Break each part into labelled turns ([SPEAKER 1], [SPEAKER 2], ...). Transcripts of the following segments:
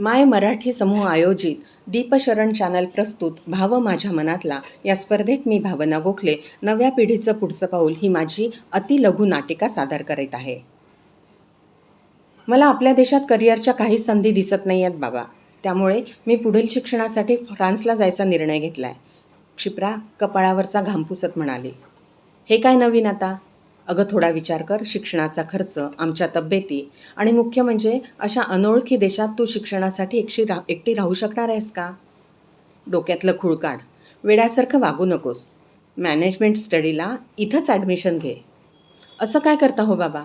[SPEAKER 1] माय मराठी समूह आयोजित दीपशरण चॅनल प्रस्तुत भाव माझ्या मनातला. या स्पर्धेत मी भावना गोखले. नव्या पिढीचं पुढचं पाऊल ही माझी अतिलघु नाटिका सादर करीत आहे. मला आपल्या देशात करिअरच्या काही संधी दिसत नाही आहेत बाबा. त्यामुळे मी पुढील शिक्षणासाठी फ्रान्सला जायचा निर्णय घेतला आहे क्षिप्रा कपाळावरचा घाम पुसत म्हणाली. हे काय नवीन आता? अगं थोडा विचार कर शिक्षणाचा खर्च आमच्या तब्येती आणि मुख्य म्हणजे अशा अनोळखी देशात तू शिक्षणासाठी एकशी रा एकटी राहू शकणार आहेस का? डोक्यातलं खूळ काढ. वेड्यासारखं वागू नकोस. मॅनेजमेंट स्टडीला इथंच ॲडमिशन घे. असं काय करता हो बाबा?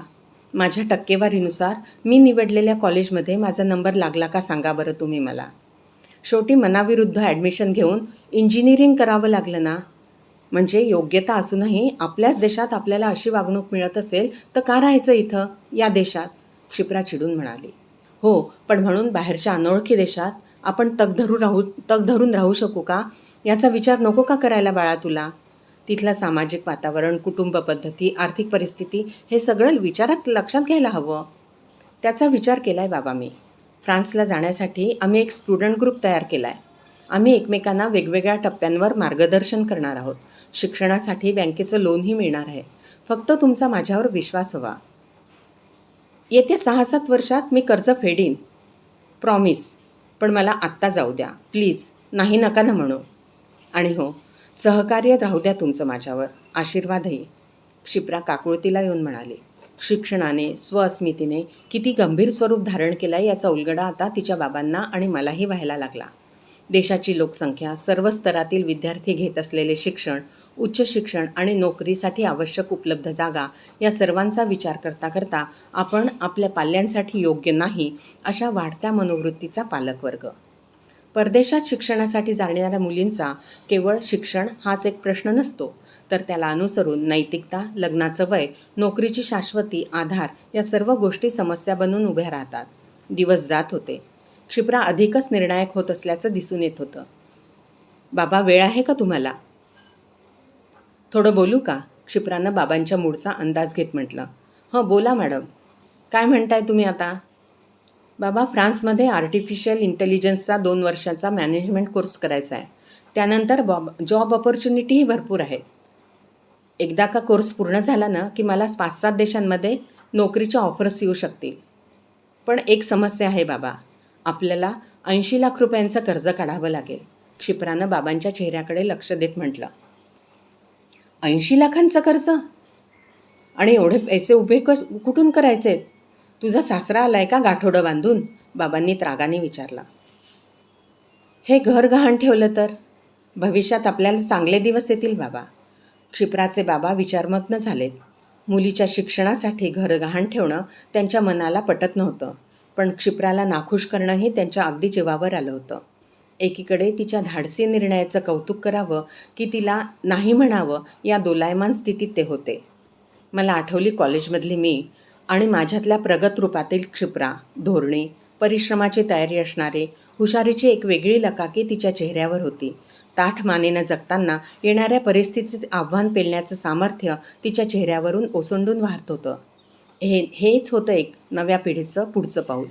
[SPEAKER 1] माझ्या टक्केवारीनुसार मी निवडलेल्या कॉलेजमध्ये माझा नंबर लागला का सांगा बरं तुम्ही मला. शेवटी मनाविरुद्ध ॲडमिशन घेऊन इंजिनिअरिंग करावं लागलं ना? म्हणजे योग्यता असूनही आपल्याच देशात आपल्याला अशी वागणूक मिळत असेल तर का राहायचं इथं? या देशात. क्षिप्रा चिडून म्हणाली. हो पण म्हणून बाहेरच्या अनोळखी देशात आपण तग धरू राहू तग धरून राहू शकू का? याचा विचार नको का करायला बाळा तुला? तिथलं सामाजिक वातावरण कुटुंब पद्धती आर्थिक परिस्थिती हे सगळं विचारात लक्षात घ्यायला हवं. त्याचा विचार केला आहे बाबा मी. फ्रान्सला जाण्यासाठी आम्ही एक स्टुडंट ग्रुप तयार केला आहे आम्ही एकमेकांना वेगवेगळ्या टप्प्यांवर मार्गदर्शन करणार आहोत. शिक्षणासाठी बँकेचं लोनही मिळणार आहे. फक्त तुमचा माझ्यावर विश्वास हवा. येत्या सहा सात वर्षात मी कर्ज फेडीन. प्रॉमिस पण मला आत्ता जाऊ द्या. प्लीज नाही नका ना म्हणू. आणि हो सहकार्य राहू द्या तुमचं माझ्यावर. आशीर्वादही. क्षिप्रा काकुळतीला येऊन म्हणाली. शिक्षणाने स्वअस्मितीने किती गंभीर स्वरूप धारण केलं आहे याचा उलगडा आता तिच्या बाबांना आणि मलाही व्हायला लागला. देशाची लोकसंख्या सर्व स्तरातील विद्यार्थी घेत असलेले शिक्षण उच्च शिक्षण आणि नोकरीसाठी आवश्यक उपलब्ध जागा या सर्वांचा विचार करता करता आपण आपल्या पाल्यांसाठी योग्य नाही अशा वाढत्या मनोवृत्तीचा पालकवर्ग. परदेशात शिक्षणासाठी जाणाऱ्या मुलींचा केवळ शिक्षण हाच एक प्रश्न नसतो तर त्याला अनुसरून नैतिकता लग्नाचं वय नोकरीची शाश्वती आधार या सर्व गोष्टी समस्या बनून उभ्या राहतात. दिवस जात होते. क्षिप्रा अधिकच निर्णायक होत असल्याचं दिसून येत होतं. बाबा वेळ आहे का तुम्हाला? थोडं बोलू का? क्षिप्रानं बाबांच्या मूडचा अंदाज घेत म्हटलं. हं बोला मॅडम. काय म्हणताय तुम्ही आता? बाबा फ्रान्समध्ये आर्टिफिशियल इंटेलिजन्सचा दोन वर्षाचा मॅनेजमेंट कोर्स करायचा आहे त्यानंतर बॉब जॉब ऑपॉर्च्युनिटीही भरपूर आहेत एकदा का कोर्स पूर्ण झाला ना की मला पाच सात देशांमध्ये नोकरीच्या ऑफर्स येऊ शकतील. पण एक समस्या आहे बाबा. आपल्याला ऐंशी लाख रुपयांचं कर्ज काढावं लागेल. क्षिप्रानं बाबांच्या चेहऱ्याकडे लक्ष देत म्हटलं. ऐंशी लाखांचं कर्ज? आणि एवढे पैसे उभे कस कुठून करायचे? तुझा सासरा आलाय का गाठोडं बांधून? बाबांनी त्रागाने विचारला. हे घर गहाण ठेवलं तर? भविष्यात आपल्याला चांगले दिवस येतील बाबा. क्षिप्राचे बाबा विचारमग्न झालेत. मुलीच्या शिक्षणासाठी घर गहाण ठेवणं त्यांच्या मनाला पटत नव्हतं. पण क्षिप्राला नाखुश करणंही त्यांच्या अगदी जीवावर आलं होतं. एकीकडे तिच्या धाडसी निर्णयाचं कौतुक करावं की तिला नाही म्हणावं या दोलायमान स्थितीत ते होते. मला आठवली कॉलेजमधली मी आणि माझ्यातल्या प्रगत रूपातील क्षिप्रा धोरणे परिश्रमाची तयारी असणारे हुशारीची एक वेगळी लकाकी तिच्या चेहऱ्यावर होती. ताठ मानेनं जगताना येणाऱ्या परिस्थितीचे आव्हान पेलण्याचं सामर्थ्य तिच्या चेहऱ्यावरून ओसंडून वाहत होतं. हे हेच होतं एक नव्या पिढीचं पुढचं पाऊल.